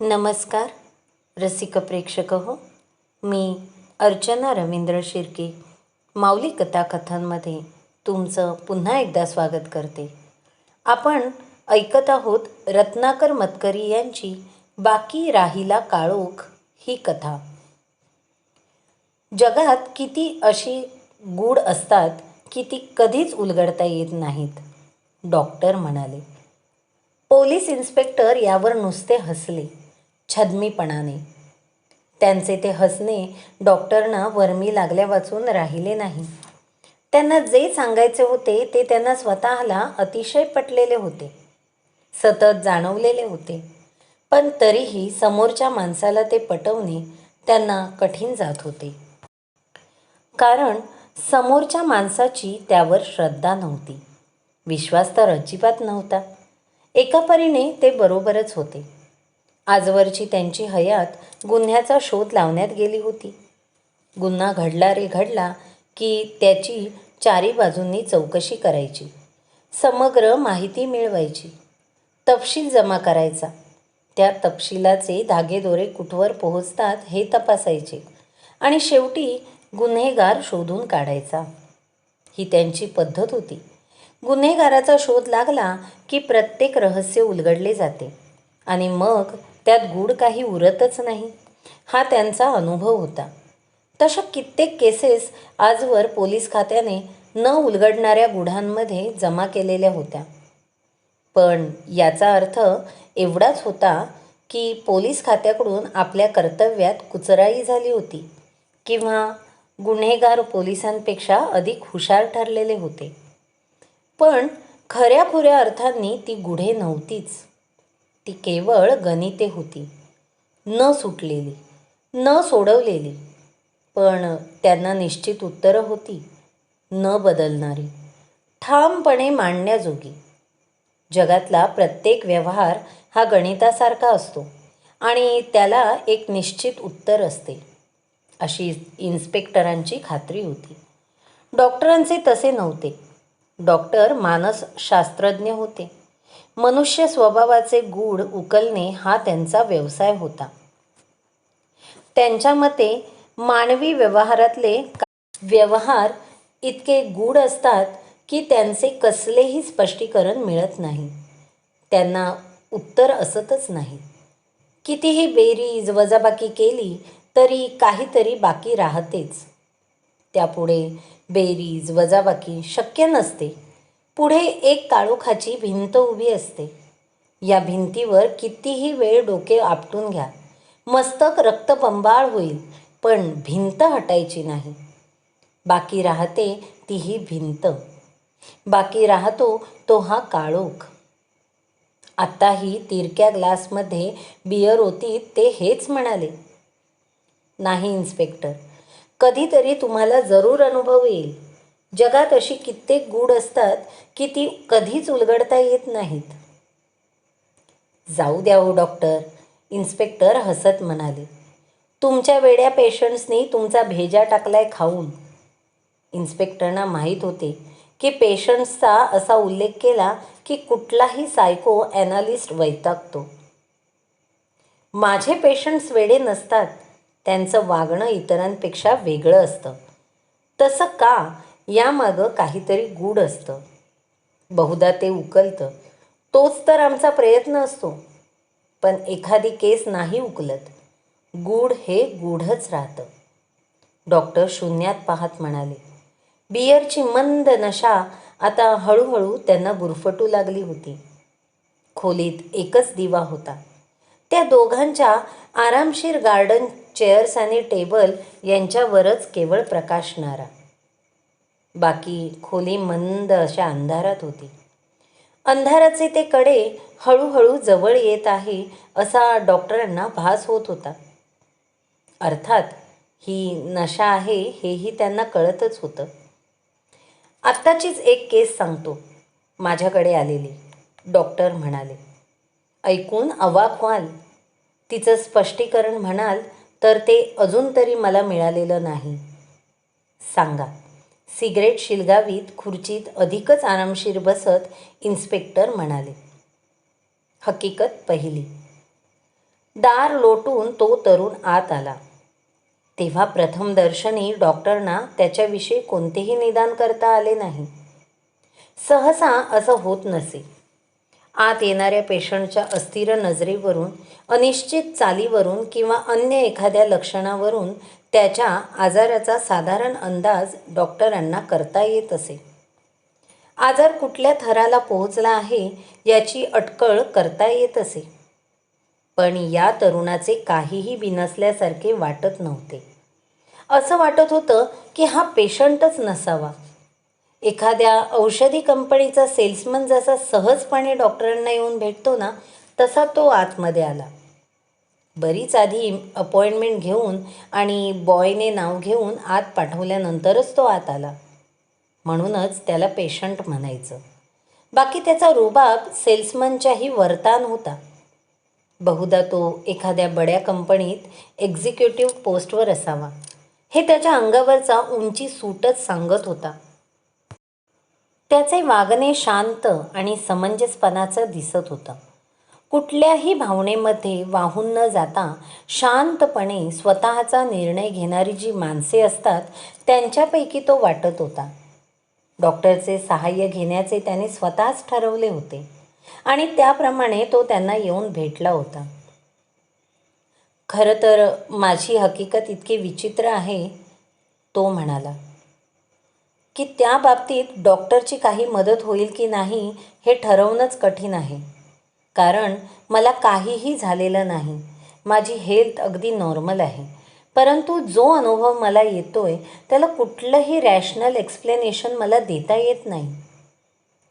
नमस्कार रसिक प्रेक्षक हो मी अर्चना रवींद्र शिर्के माऊली कथाकथांमध्ये तुमचं पुन्हा एकदा स्वागत करते. आपण ऐकत आहोत रत्नाकर मतकरी यांची बाकी राहिला काळोख ही कथा. जगात किती अशी गूढ असतात की ती कधीच उलगडता येत नाहीत डॉक्टर म्हणाले. पोलीस इन्स्पेक्टर यावर नुसते हसले. छद्मीपणाने. त्यांचे ते हसणे डॉक्टरना वर्मी लागल्या वाचून राहिले नाही. त्यांना जे सांगायचे होते ते त्यांना स्वतःला अतिशय पटलेले होते. सतत जाणवलेले होते. पण तरीही समोरच्या माणसाला ते पटवणे त्यांना कठीण जात होते. कारण समोरच्या माणसाची त्यावर श्रद्धा नव्हती. विश्वास तर अजिबात नव्हता. एका परीने ते बरोबरच होते. आजवरची त्यांची हयात गुन्ह्याचा शोध लावण्यात गेली होती. गुन्हा घडला रे घडला की त्याची चारी बाजूंनी चौकशी करायची. समग्र माहिती मिळवायची. तपशील जमा करायचा. त्या तपशिलाचे धागेदोरे कुठवर पोहोचतात हे तपासायचे आणि शेवटी गुन्हेगार शोधून काढायचा. ही त्यांची पद्धत होती. गुन्हेगाराचा शोध लागला की प्रत्येक रहस्य उलगडले जाते आणि मग त्यात गूढ काही उरतच नाही. हा त्यांचा अनुभव होता. तशा कित्येक केसेस आजवर पोलीस खात्याने न उलगडणाऱ्या गुढांमध्ये जमा केलेल्या होत्या. पण याचा अर्थ एवढाच होता की पोलीस खात्याकडून आपल्या कर्तव्यात कुचराई झाली होती किंवा गुन्हेगार पोलिसांपेक्षा अधिक हुशार ठरलेले होते. पण खऱ्या खुऱ्या अर्थांनी ती गुढे नव्हतीच. ती केवळ गणिते होती. न सुटलेली न सोडवलेली पण त्यांना निश्चित उत्तरं होती. न बदलणारी ठामपणे मांडण्याजोगी. जगातला प्रत्येक व्यवहार हा गणितासारखा असतो आणि त्याला एक निश्चित उत्तर असते अशी इन्स्पेक्टरांची खात्री होती. डॉक्टरांचे तसे नव्हते. डॉक्टर मानसशास्त्रज्ञ होते. मनुष्य स्वभावाचे गूढ उकलणे हा त्यांचा व्यवसाय होता. त्यांच्या मते मानवी व्यवहारातले व्यवहार इतके गूढ असतात की त्यांचे कसलेही स्पष्टीकरण मिळत नाही. त्यांना उत्तर असतच नाही. कितीही बेरीज वजाबाकी केली तरी काहीतरी बाकी राहतेच. त्यापुढे बेरीज वजाबाकी शक्य नसते. पुढे एक काळोखाची भिंत उभी असते. या भिंतीवर कितीही वेळ डोके आपटून घ्या. मस्तक रक्तबंबाळ होईल पण भिंत हटायची नाही. बाकी राहते ती ही भिंत. बाकी राहतो तो हा काळोख. आत्ताही तिरक्या ग्लासमध्ये बियर होती ते हेच म्हणाले. नाही इन्स्पेक्टर. कधीतरी तुम्हाला जरूर अनुभव येईल. जगात अशी कित्येक गूढ असतात की ती कधीच उलगडता येत नाहीत. जाऊ द्या हो डॉक्टर इन्स्पेक्टर हसत म्हणाले. तुमच्या वेड्या पेशंट्सनी तुमचा भेजा टाकलाय खाऊन. इन्स्पेक्टरना माहीत होते की पेशंट्सचा असा उल्लेख केला की कुठलाही सायको ॲनालिस्ट वैतागतो. माझे पेशंट्स वेडे नसतात त्यांचं वागणं इतरांपेक्षा वेगळं असतं. तसं का यामागं काहीतरी गूढ असतं. बहुधा ते उकलतं. तोच तर आमचा प्रयत्न असतो. पण एखादी केस नाही उकलत. गूढ हे गूढच राहतं. डॉक्टर शून्यात पाहत म्हणाले बियरची मंद नशा आता हळूहळू त्यांना गुरफटू लागली होती. खोलीत एकच दिवा होता. त्या दोघांच्या आरामशीर गार्डन चेअर्स आणि टेबल यांच्यावरच केवळ प्रकाशणारा बाकी खोली मंद अशा अंधारात होती. अंधाराचे ते कडे हळूहळू जवळ येत आहे असा डॉक्टरांना भास होत होता. अर्थात ही नशा आहे हेही त्यांना कळतच होतं. आत्ताचीच एक केस सांगतो. माझ्याकडे आलेली. डॉक्टर म्हणाले ऐकून अवाक व्हाल. तिचं स्पष्टीकरण म्हणाल तर ते अजून तरी मला मिळालेलं नाही. सांगा. सिगरेट शिलगावीत खुर्चीत अधिकच आरामशीर बसत इन्स्पेक्टर म्हणाले. हकीकत पहिली. दार लोटून तो तरुण आत आला. तेव्हा प्रथम दर्शनी डॉक्टरना त्याच्याविषयी कोणतेही निदान करता आले नाही. सहसा असं होत नसे. आत येणाऱ्या पेशंटच्या अस्थिर नजरेवरून अनिश्चित चालीवरून किंवा अन्य एखाद्या लक्षणावरून त्याच्या आजाराचा साधारण अंदाज डॉक्टरांना करता येत असे. आजार कुठल्या थराला पोहोचला आहे याची अटकळ करता येत असे. पण या तरुणाचे काहीही बिनसल्यासारखे वाटत नव्हते. असं वाटत होतं की हा पेशंटच नसावा. एखाद्या औषधी कंपनीचा सेल्समन जसा सहजपणे डॉक्टरांना येऊन भेटतो ना तसा तो आतमध्ये आला. बरीच आधी अपॉइंटमेंट घेऊन आणि बॉयने नाव घेऊन आत पाठवल्यानंतरच तो आत आला. म्हणूनच त्याला पेशंट म्हणायचं. बाकी त्याचा रुबाब सेल्समनच्याही वर्तान होता. बहुधा तो एखाद्या बड्या कंपनीत एक्झिक्युटिव्ह पोस्टवर असावा. हे त्याच्या अंगावरचा उंची सूटच सांगत होता. त्याचे वागणे शांत आणि समंजसपणाचं दिसत होतं. कुठल्याही भावनेमध्ये वाहून न जाता शांतपणे स्वतःचा निर्णय घेणारी जी माणसे असतात त्यांच्यापैकी तो वाटत होता. डॉक्टरचे सहाय्य घेण्याचे त्याने स्वतःच ठरवले होते आणि त्याप्रमाणे तो त्यांना येऊन भेटला होता. खरं तर माझी हकीकत इतकी विचित्र आहे तो म्हणाला. की त्या बाबतीत डॉक्टरची काही मदत होईल की नाही हे ठरवणंच कठीण आहे. कारण मला काहीही झालेलं नाही. माझी हेल्थ अगदी नॉर्मल आहे. परंतु जो अनुभव मला येतोय त्याला कुठलंही रॅशनल एक्सप्लेनेशन मला देता येत नाही.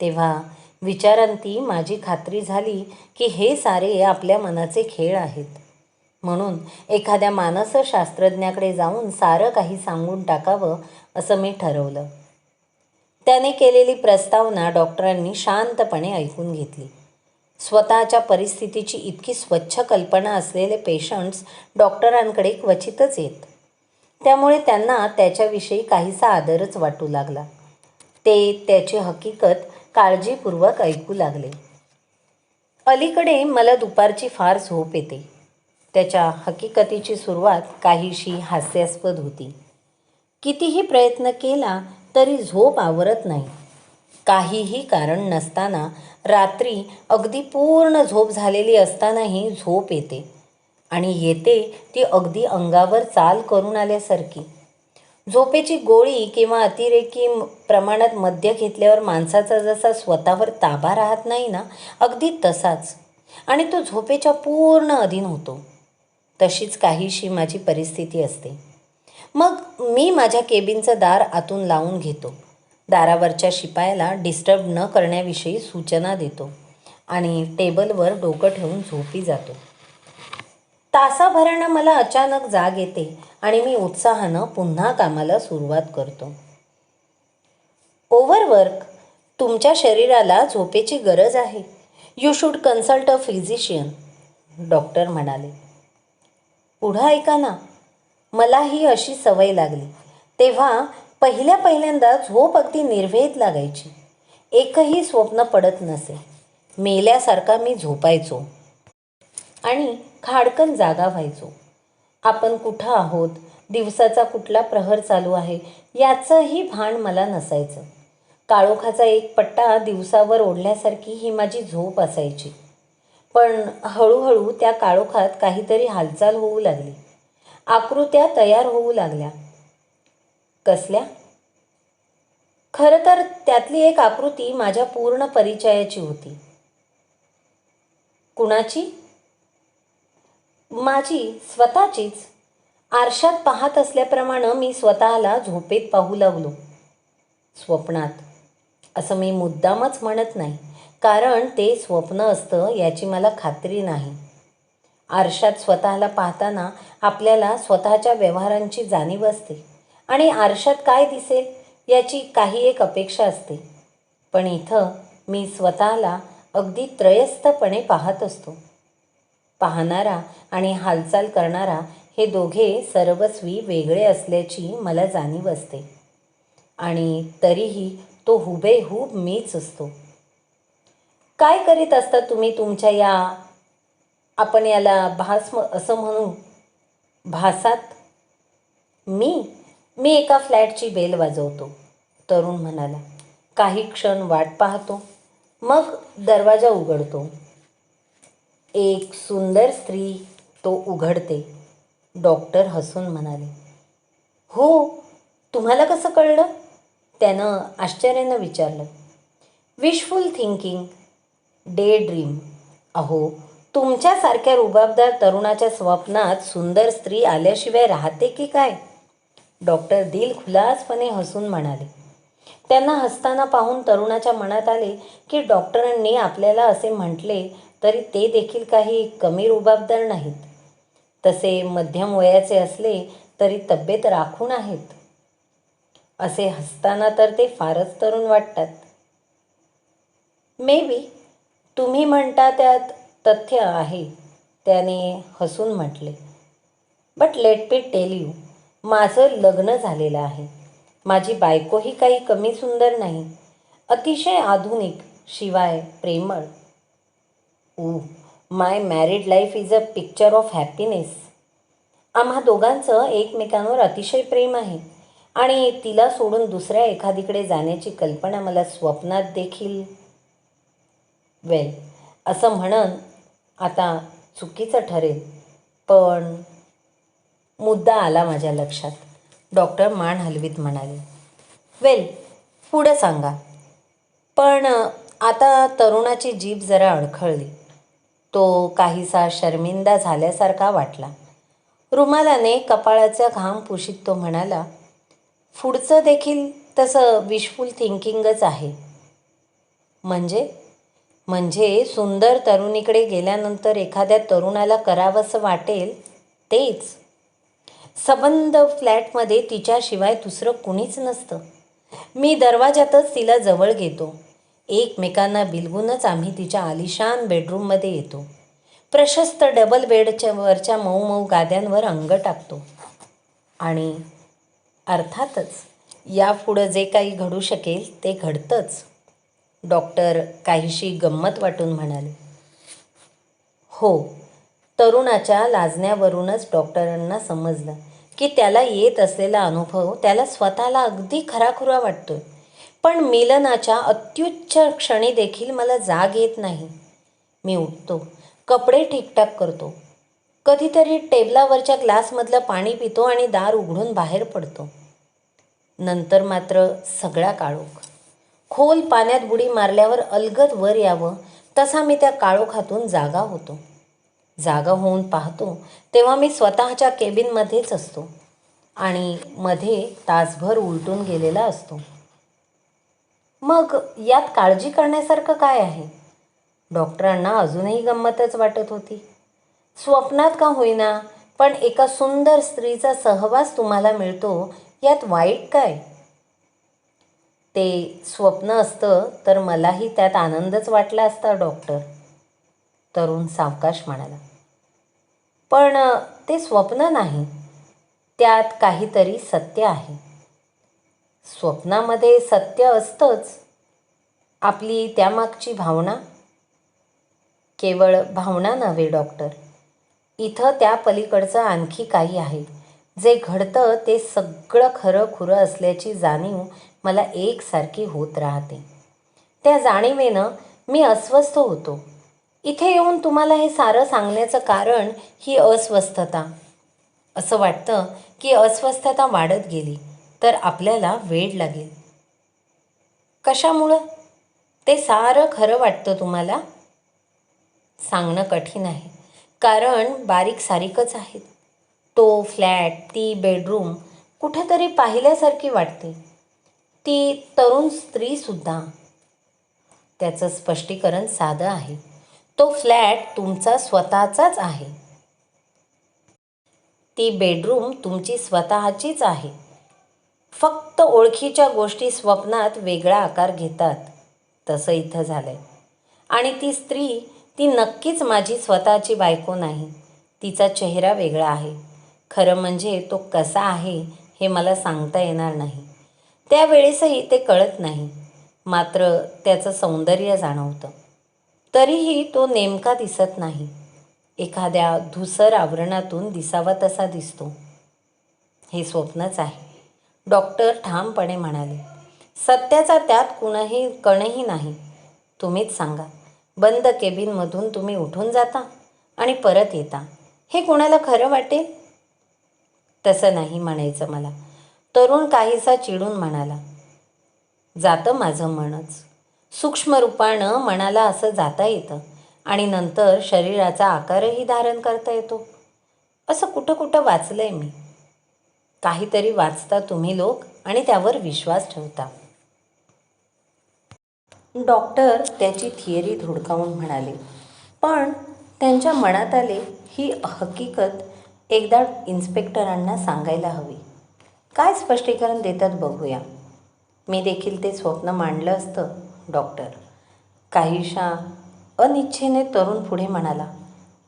तेव्हा विचारांती माझी खात्री झाली की हे सारे आपल्या मनाचे खेळ आहेत. म्हणून एखाद्या मानसशास्त्रज्ञाकडे जाऊन सारं काही सांगून टाकावं असं मी ठरवलं. त्याने केलेली प्रस्तावना डॉक्टरांनी शांतपणे ऐकून घेतली. स्वतःच्या परिस्थितीची इतकी स्वच्छ कल्पना असलेले पेशंट्स डॉक्टरांकडे क्वचितच येत. त्यामुळे त्यांना त्याच्याविषयी काहीसा आदरच वाटू लागला. ते त्याची हकीकत काळजीपूर्वक ऐकू लागले. अलीकडे मला दुपारची फार झोप येते. त्याच्या हकीकतीची सुरुवात काहीशी हास्यास्पद होती. कितीही प्रयत्न केला तरी झोप आवरत नाही. काहीही कारण नसताना रात्री अगदी पूर्ण झोप झालेली असतानाही झोप येते. आणि येते ती अगदी अंगावर चाल करून आल्यासारखी. झोपेची गोळी किंवा अतिरेकी प्रमाणात मद्य घेतल्यावर माणसाचा जसा स्वतःवर ताबा राहत नाही ना अगदी तसाच. आणि तो झोपेच्या पूर्ण अधीन होतो. तशीच काहीशी माझी परिस्थिती असते. मग मी माझ्या केबिनचं दार आतून लावून घेतो. दारावरच्या शिपायाला डिस्टर्ब न करण्याविषयी सूचना देतो आणि टेबलवर डोकं ठेवून झोपी जातो. तासाभरानं मला अचानक जाग येते आणि मी उत्साहानं पुन्हा कामाला सुरुवात करतो. ओव्हरवर्क तुमच्या शरीराला झोपेची गरज आहे. You should consult a physician doctor म्हणाले. पुढं ऐका ना. मला ही अशी सवय लागली. तेव्हा पहिल्या पहिल्यांदा झोप अगदी निर्भेद लागायची. एकही स्वप्न पडत नसे. मेल्यासारखा मी झोपायचो. आणि खाडकन जागा व्हायचो. आपण कुठं आहोत? दिवसाचा कुठला प्रहर चालू आहे? याचंही भान मला नसायचं. काळोखाचा एक पट्टा दिवसावर ओढल्यासारखी ही माझी झोप असायची. पण हळूहळू त्या काळोखात काहीतरी हालचाल होऊ लागली. आकृत्या तयार होऊ लागल्या. कसल्या? खरं तर त्यातली एक आकृती माझ्या पूर्ण परिचयाची होती. कुणाची? माझी स्वतःचीच. आरशात पाहत असल्याप्रमाणे मी स्वतःला झोपेत पाहू लागलो. स्वप्नात. असं मी मुद्दामच म्हणत नाही. कारण ते स्वप्न असतं याची मला खात्री नाही. आरशात स्वतःला पाहताना आपल्याला स्वतःच्या व्यवहारांची जाणीव असते. आणि आरशात काय दिसेल याची काही एक अपेक्षा असते. पण इथं मी स्वतःला अगदी त्रयस्थपणे पाहत असतो. पाहणारा आणि हालचाल करणारा हे दोघे सर्वस्वी वेगळे असल्याची मला जाणीव असते. आणि तरीही तो हुबेहूब मीच असतो. काय करीत असता तुम्ही तुमच्या या आपण याला भास असं म्हणू? भासात? मी? मी एका फ्लॅटची बेल वाजवतो. तरुण म्हणाला काही क्षण वाट पाहतो. मग दरवाजा उघडतो. एक सुंदर स्त्री तो उघडते. डॉक्टर हसून म्हणाले हो तुम्हाला कसं कळलं? त्यानं आश्चर्यानं विचारलं विशफुल थिंकिंग डे ड्रीम अहो तुमच्यासारख्या रुबाबदार तरुणाच्या स्वप्नात सुंदर स्त्री आल्याशिवाय राहते की काय? डॉक्टर दिलखुलासपणे हसून म्हणाले. त्यांना हसताना पाहून तरुणाच्या मनात आले की डॉक्टरांनी आपल्याला असे म्हटले तरी ते देखील काही कमी रुबाबदार नाहीत. तसे मध्यम वयाचे असले तरी तब्येत राखून आहेत. असे हसताना तर ते फारच तरुण वाटतात. मे बी तुम्ही म्हणता त्यात तथ्य आहे त्याने हसून म्हटले. But let me tell you माझं लग्न झालेलं आहे. माझी बायकोही काही कमी सुंदर नाही. अतिशय आधुनिक शिवाय प्रेमळ. ऊ my married life is a picture of happiness. आम्हा दोघांचं एकमेकांवर अतिशय प्रेम आहे आणि तिला सोडून दुसऱ्या एखादीकडे जाण्याची कल्पना मला स्वप्नात देखील. वेल असं म्हणन आता चुकीचं ठरेल. पण मुद्दा आला माझ्या लक्षात. डॉक्टर मान हलवीत म्हणाले वेल पुढं सांगा. पण आता तरुणाची जीभ जरा अडखळली. तो काहीसा शर्मिंदा झाल्यासारखा वाटला. रुमालाने कपाळाचा घाम पुशीत तो म्हणाला पुढचं देखील तसं विशफुल थिंकिंगच आहे. म्हणजे? म्हणजे सुंदर तरुणीकडे गेल्यानंतर एखाद्या तरुणाला करावंसं वाटेल तेच? सबंध फ्लॅटमध्ये तिच्याशिवाय दुसरं कुणीच नसतं. मी दरवाजातच तिला जवळ घेतो. एकमेकांना बिलगूनच आम्ही तिच्या आलिशान बेडरूममध्ये येतो. प्रशस्त डबल बेडच्या वरच्या मऊ मऊ गाद्यांवर अंग टाकतो. आणि अर्थातच यापुढं जे काही घडू शकेल ते घडतंच डॉक्टर काहीशी गंमत वाटून म्हणाले. हो तरुणाच्या लाजण्यावरूनच डॉक्टरांना समजलं की त्याला येत असलेला अनुभव त्याला स्वतःला अगदी खराखुरा वाटतोय. पण मिलनाच्या अत्युच्च क्षणी देखील मला जाग येत नाही. मी उठतो कपडे ठीकठाक करतो कधीतरी टेबलावरच्या ग्लासमधलं पाणी पितो आणि दार उघडून बाहेर पडतो. नंतर मात्र सगळा काळोख. खोल पाण्यात बुडी मारल्यावर अलगद वर यावं तसा मी त्या काळोखातून जागा होतो. जागा होऊन पाहतो तेव्हा मी स्वतःच्या केबिनमध्येच असतो आणि मध्ये तासभर उलटून गेलेला असतो. मग यात काळजी करण्यासारखं काय आहे? डॉक्टरांना अजूनही गंमतच वाटत होती. स्वप्नात का होईना पण एका सुंदर स्त्रीचा सहवास तुम्हाला मिळतो यात वाईट काय? ते स्वप्न असतं तर मलाही त्यात आनंदच वाटला असता डॉक्टर. तरुण सावकाश म्हणाला. पण ते स्वप्न नाही. त्यात काहीतरी सत्य आहे. स्वप्नामध्ये सत्य असतंच. आपली त्यामागची भावना. केवळ भावना नव्हे डॉक्टर. इथं त्या पलीकडचं आणखी काही आहे. जे घडतं ते सगळं खरं खुरं असल्याची जाणीव मला एकसारखी होत राहते. त्या जाणीवेनं मी अस्वस्थ होतो. इथे येऊन तुम्हाला हे सारं सांगण्याचं कारण ही अस्वस्थता. असं वाटतं की अस्वस्थता वाढत गेली तर आपल्याला वेळ लागेल. कशामुळं? ते सारं खरं वाटतं तुम्हाला? सांगणं कठीण आहे. कारण बारीक सारीकच आहेत. तो फ्लॅट ती बेडरूम कुठेतरी पाहिल्यासारखी वाटते. ती तरुण स्त्रीसुद्धा. त्याचं स्पष्टीकरण साधं आहे. तो फ्लॅट तुमचा स्वतःचाच आहे. ती बेडरूम तुमची स्वतःचीच आहे. फक्त ओळखीच्या गोष्टी स्वप्नात वेगळा आकार घेतात. तसं इथं झालंय. आणि ती स्त्री ती नक्कीच माझी स्वतःची बायको नाही. तिचा चेहरा वेगळा आहे. खरं म्हणजे तो कसा आहे हे मला सांगता येणार नाही. त्यावेळेसही ते कळत नाही. मात्र त्याचं सौंदर्य जाणवतं. तरीही तो नेमका दिसत नाही. एखाद्या धुसर आवरणातून दिसावा तसा दिसतो. हे स्वप्नच आहे. डॉक्टर ठामपणे म्हणाले सत्याचा त्यात कुणही कणही नाही. तुम्हीच सांगा बंद केबिनमधून तुम्ही उठून जाता आणि परत येता. हे कोणाला खरं वाटेल? तसं नाही म्हणायचं मला. तरुण काहीसा चिडून म्हणाला जातं माझं मनच सूक्ष्म रूपानं मनाला असं जाता येतं आणि नंतर शरीराचा आकारही धारण करता येतो. असं कुठं कुठं वाचलं आहे मी. काहीतरी वाचता तुम्ही लोक आणि त्यावर विश्वास ठेवता. डॉक्टर त्याची थिअरी धुडकावून म्हणाले पण त्यांच्या मनात आले ही हकीकत एकदा इन्स्पेक्टरांना सांगायला हवी. काय स्पष्टीकरण देतात बघूया. मी देखील ते स्वप्न मांडलं असतं. डॉक्टर. काहीशा अनिच्छेने तरुण पुढे म्हणाला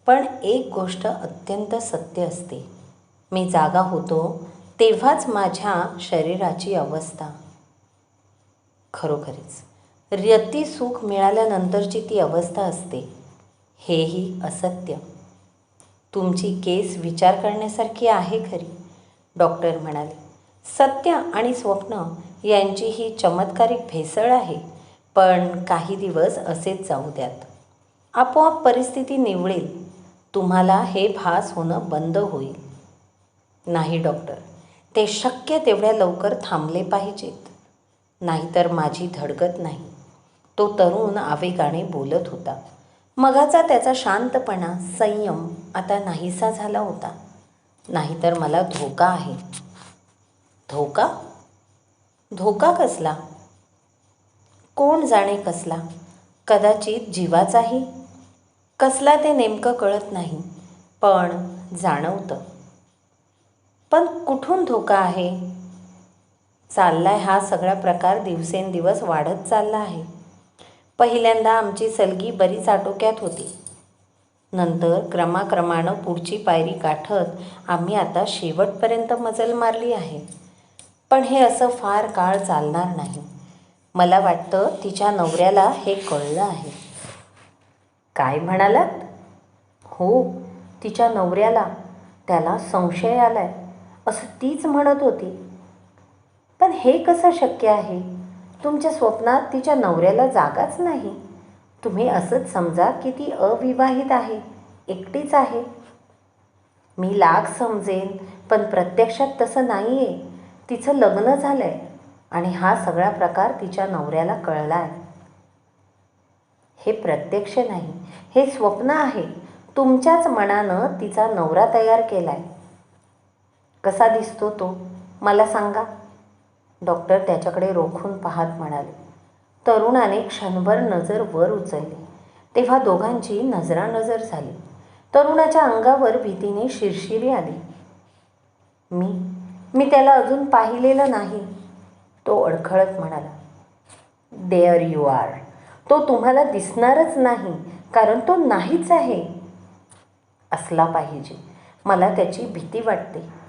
पण एक गोष्ट अत्यंत सत्य असते. मी जागा होतो तेव्हाच माझ्या शरीराची अवस्था. खरोखरीच. रती सुख मिळाल्यानंतरची ती अवस्था असते. हेही असत्य. तुमची केस विचार करण्यासारखी आहे खरी. डॉक्टर म्हणाले सत्य आणि स्वप्न यांची ही चमत्कारिक भेसळ आहे. पण काही दिवस असेच जाऊ द्यात. आपोआप परिस्थिती निवळेल. तुम्हाला हे भास होणं बंद होईल. नाही डॉक्टर. ते शक्य तेवढ्या लवकर थांबले पाहिजेत. नाहीतर माझी धडगत नाही. तो तरुण आवेगाने बोलत होता. मगाचा त्याचा शांतपणा संयम आता नाहीसा झाला होता. नाहीतर मला धोका आहे. धोका? धोका कसला? कोण जाणे कसला? कदाचित जीवाचाही. कसला ते नेमकं कळत नाही पण जाणवतं. पण कुठून धोका आहे? चाललाय हा सगळा प्रकार दिवसेंदिवस वाढत चालला आहे. पहिल्यांदा आमची सलगी बरीच आटोक्यात होती. नंतर क्रमाक्रमानं पुढची पायरी गाठत आम्ही आता शेवटपर्यंत मजल मारली आहे. पण हे असं फार काळ चालणार नाही. मला वाटतं तिच्या नवऱ्याला हे कळलं आहे. काय म्हणालात? हो तिच्या नवऱ्याला. त्याला संशय आलाय. असं तीच म्हणत होती. पण हे कसं शक्य आहे? तुमच्या स्वप्नात तिच्या नवऱ्याला जागाच नाही. तुम्ही असंच समजा की ती अविवाहित आहे एकटीच आहे. मी लाख समजेन पण प्रत्यक्षात तसं नाही आहे तिचं लग्न झालं आहे आणि हा सगळा प्रकार तिच्या नवऱ्याला कळला आहे हे प्रत्यक्ष नाही. हे स्वप्न आहे. तुमच्याच मनानं तिचा नवरा तयार केला आहे कसा दिसतो तो? मला सांगा. डॉक्टर त्याच्याकडे रोखून पाहत म्हणाले. तरुणाने क्षणभर नजर वर उचलली. तेव्हा दोघांची नजरानजर झाली. तरुणाच्या अंगावर भीतीने शिरशिरी आली. मी? मी त्याला अजून पाहिलेलं नाही. तो अडखळत म्हणाला देअर यू आर तो तुम्हाला दिसणारच नाही कारण तो नाहीच आहे. असला पाहिजे. मला त्याची भीती वाटते.